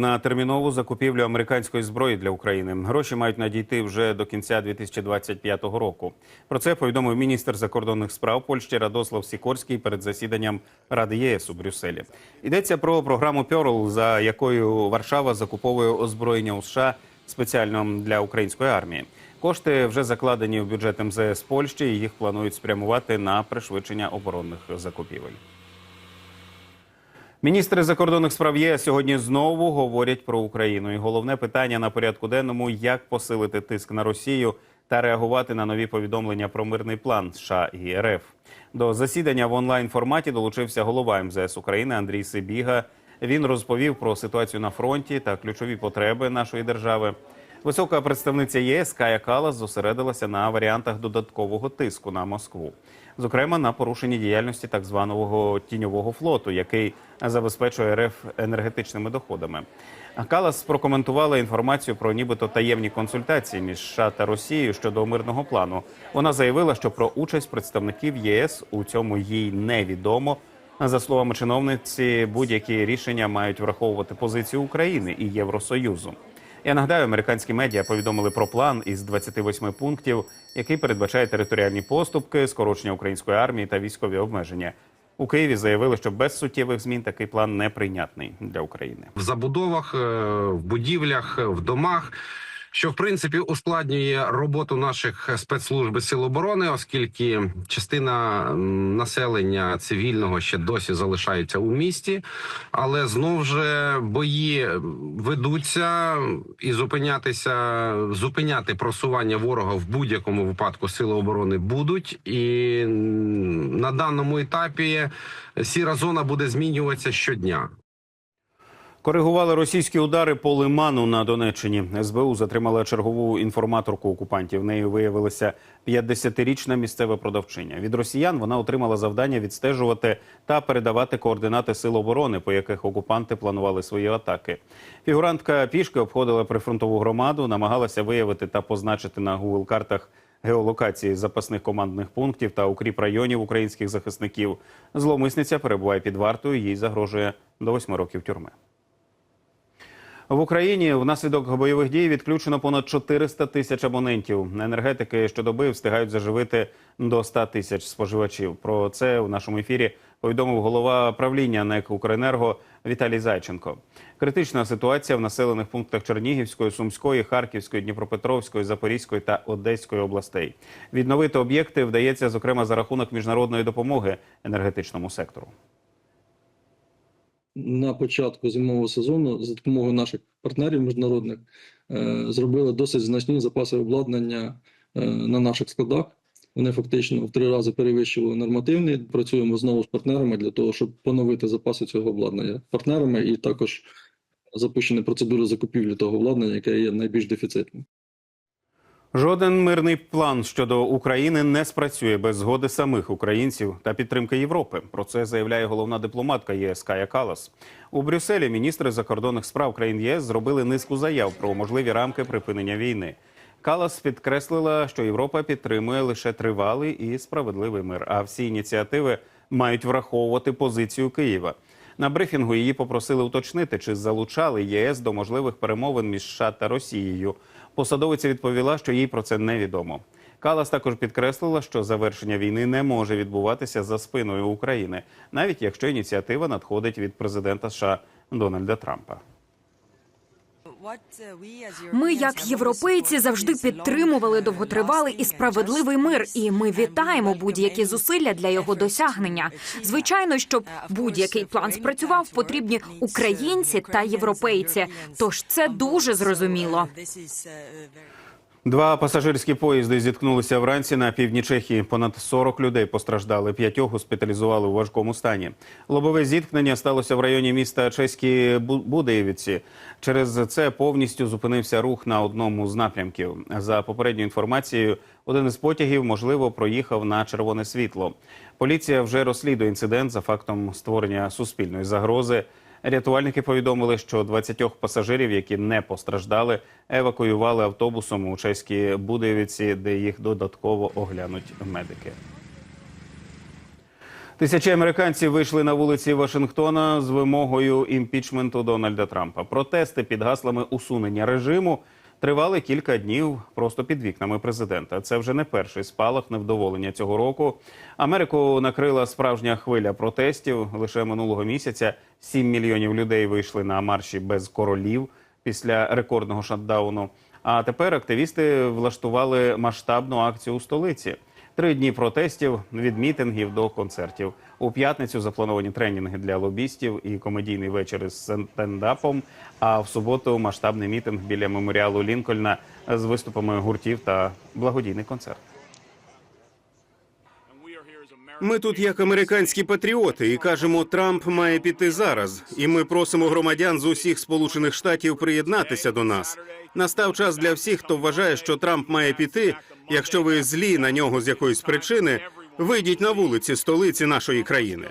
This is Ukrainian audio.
На термінову закупівлю американської зброї для України гроші мають надійти вже до кінця 2025 року. Про це повідомив міністр закордонних справ Польщі Радослав Сікорський перед засіданням Ради ЄС у Брюсселі. Йдеться про програму Пьорл, за якою Варшава закуповує озброєння у США спеціально для української армії. Кошти вже закладені в бюджет МЗС Польщі. і Їх планують спрямувати на пришвидшення оборонних закупівель. Міністри закордонних справ ЄС сьогодні знову говорять про Україну. І головне питання на порядку денному як посилити тиск на Росію та реагувати на нові повідомлення про мирний план США і РФ. До засідання в онлайн форматі долучився голова МЗС України Андрій Сибіга. Він розповів про ситуацію на фронті та ключові потреби нашої держави. Висока представниця ЄС Кая Калас зосередилася на варіантах додаткового тиску на Москву, зокрема на порушенні діяльності так званого тіньового флоту, який забезпечує РФ енергетичними доходами. Калас прокоментувала інформацію про нібито таємні консультації між США та Росією щодо мирного плану. Вона заявила, що про участь представників ЄС у цьому їй невідомо. За словами чиновниці, будь-які рішення мають враховувати позицію України і Євросоюзу. Я нагадаю, американські медіа повідомили про план із 28 пунктів, який передбачає територіальні поступки, скорочення української армії та військові обмеження. У Києві заявили, що без суттєвих змін такий план неприйнятний для України. в забудовах, е, в будівлях, в домах. Що в принципі ускладнює роботу наших спецслужб і сил оборони, оскільки частина населення цивільного ще досі залишається у місті, але знов же бої ведуться і зупинятися, зупиняти просування ворога в будь-якому випадку сили оборони будуть, і на даному етапі сіра зона буде змінюватися щодня. Коригували російські удари по лиману на Донеччині. СБУ затримала чергову інформаторку окупантів. Нею виявилася 50-річна місцева продавчиня. Від росіян вона отримала завдання відстежувати та передавати координати сил оборони, по яких окупанти планували свої атаки. Фігурантка пішки обходила прифронтову громаду, намагалася виявити та позначити на Google картах геолокації запасних командних пунктів та укріп районів українських захисників. Зловмисниця перебуває під вартою. Їй загрожує до 8 років тюрми. В Україні внаслідок бойових дій відключено понад 400 тисяч абонентів. Енергетики щодоби встигають заживити до 100 тисяч споживачів. Про це у нашому ефірі повідомив голова правління НЕК Укренерго Віталій Зайченко. Критична ситуація в населених пунктах Чернігівської, Сумської, Харківської, Дніпропетровської, Запорізької та Одеської областей. Відновити об'єкти вдається зокрема за рахунок міжнародної допомоги енергетичному сектору. На початку зимового сезону за допомогою наших партнерів міжнародних е, зробили досить значні запаси обладнання е, на наших складах. Вони фактично в три рази перевищували нормативний. Працюємо знову з партнерами для того, щоб поновити запаси цього обладнання партнерами, і також запущені процедури закупівлі того обладнання, яке є найбільш дефіцитним. Жоден мирний план щодо України не спрацює без згоди самих українців та підтримки Європи. Про це заявляє головна дипломатка ЄС Кая Калас. У Брюсселі міністри закордонних справ країн ЄС зробили низку заяв про можливі рамки припинення війни. Калас підкреслила, що Європа підтримує лише тривалий і справедливий мир. А всі ініціативи мають враховувати позицію Києва. На брифінгу її попросили уточнити, чи залучали ЄС до можливих перемовин між США та Росією. Посадовиця відповіла, що їй про це невідомо. Калас також підкреслила, що завершення війни не може відбуватися за спиною України, навіть якщо ініціатива надходить від президента США Дональда Трампа. Ми, як європейці, завжди підтримували довготривалий і справедливий мир, і ми вітаємо будь-які зусилля для його досягнення. Звичайно, щоб будь-який план спрацював, потрібні українці та європейці. Тож це дуже зрозуміло. Два пасажирські поїзди зіткнулися вранці на півдні Чехії. Понад 40 людей постраждали. П'ятьох госпіталізували у важкому стані. Лобове зіткнення сталося в районі міста Чеські Бу- Будеєвіці. Через це повністю зупинився рух на одному з напрямків. За попередньою інформацією, один із потягів можливо проїхав на червоне світло. Поліція вже розслідує інцидент за фактом створення суспільної загрози. Рятувальники повідомили, що 20 пасажирів, які не постраждали, евакуювали автобусом у чеській Будеєвіці, де їх додатково оглянуть медики. Тисячі американців вийшли на вулиці Вашингтона з вимогою імпічменту Дональда Трампа. Протести під гаслами усунення режиму тривали кілька днів просто під вікнами президента. Це вже не перший спалах невдоволення цього року. Америку накрила справжня хвиля протестів. Лише минулого місяця 7 мільйонів людей вийшли на марші без королів після рекордного шатдауну. А тепер активісти влаштували масштабну акцію у столиці. Три дні протестів від мітингів до концертів. У п'ятницю заплановані тренінги для лобістів і комедійний вечір із стендапом. А в суботу масштабний мітинг біля меморіалу Лінкольна з виступами гуртів та благодійний концерт. Ми тут як американські патріоти і кажемо, Трамп має піти зараз. І ми просимо громадян з усіх сполучених штатів приєднатися до нас. Настав час для всіх, хто вважає, що Трамп має піти. Якщо ви злі на нього з якоїсь причини, вийдіть на вулиці столиці нашої країни.